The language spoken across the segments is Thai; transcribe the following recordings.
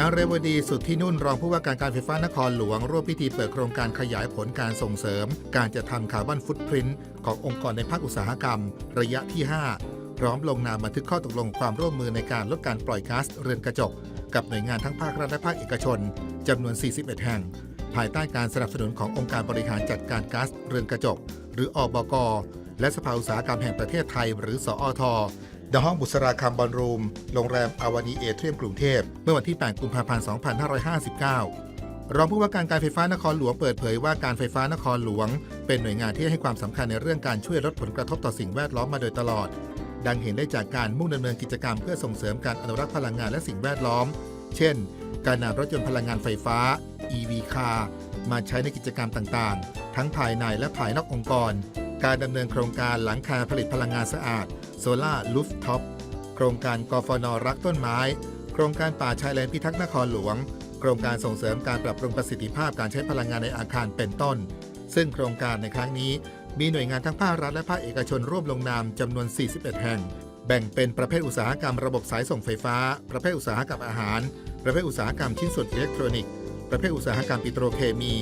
นางเรวดีสุดที่นุ่นรองผู้ว่าการการไฟฟ้านครหลวง ร่วมพิธีเปิดโครงการขยายผลการส่งเสริม การจะทำคาร์บอนฟุตพริ้นท์ขององค์กรในภาคอุตสาหกรรม ระยะที่ 5 พร้อมลงนามบันทึกข้อตกลงความร่วมมือในการลดการปล่อยก๊าซเรือนกระจก กับหน่วยงานทั้งภาครัฐและภาคเอกชนจำนวน 41 แห่ง ภายใต้การสนับสนุนขององค์การบริหารจัดการก๊าซเรือนกระจก หรืออบก และสภาอุตสาหกรรมแห่งประเทศไทย หรือสอท ณห้องบุษราคำบอลรูม โรงแรมอาวานีเอเทียมกรุงเทพ เมื่อวันที่ 8 กุมภาพันธ์ 2559 รองผู้ว่าการการไฟฟ้านครหลวงเปิดเผยว่าการไฟฟ้านครหลวง เป็นหน่วยงานที่ให้ความสำคัญในเรื่องการช่วยลดผลกระทบต่อสิ่งแวดล้อมมาโดยตลอด ดังเห็นได้จากการมุ่งดำเนินกิจกรรมเพื่อส่งเสริมการอนุรักษ์พลังงานและสิ่งแวดล้อม เช่น การนำรถยนต์พลังงานไฟฟ้า EV car มาใช้ในกิจกรรมต่างๆ ทั้งภายในและภายนอกองค์กร การดำเนินโครงการหลังคาผลิตพลังงานสะอาด Solar Rooftop โครงการกฟนรักต้นไม้ โครงการป่าชายเลนพิทักษ์นครหลวง โครงการส่งเสริมการปรับปรุงประสิทธิภาพการใช้พลังงานในอาคารเป็นต้น ซึ่งโครงการในครั้งนี้ มีหน่วยงานทั้งภาครัฐและภาคเอกชนร่วมลงนามจำนวน 41 แห่ง แบ่งเป็นประเภทอุตสาหกรรมระบบสายส่งไฟฟ้า ประเภทอุตสาหกรรมอาหาร ประเภทอุตสาหกรรมชิ้นส่วนอิเล็กทรอนิกส์ ประเภทอุตสาหกรรมปิโตรเคมี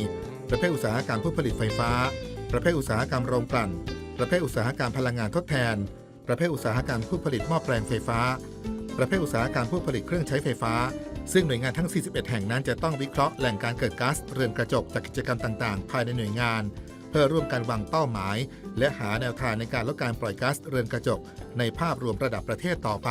ประเภทอุตสาหกรรมผู้ผลิตไฟฟ้า ประเภทอุตสาหกรรมโรงกลั่น ประเภทอุตสาหกรรมพลังงานทดแทน ประเภทอุตสาหกรรมผู้ผลิตหม้อแปลงไฟฟ้า ประเภทอุตสาหกรรมผู้ผลิตเครื่องใช้ไฟฟ้า ซึ่งหน่วยงานทั้ง 41 แห่งนั้นจะต้องวิเคราะห์แหล่งการเกิดก๊าซเรือนกระจกจากกิจกรรมต่างๆ ภายในหน่วยงาน เพื่อร่วมกันวางเป้าหมาย และหาแนวทางในการลดการปล่อยก๊าซเรือนกระจก ในภาพรวมระดับประเทศต่อไป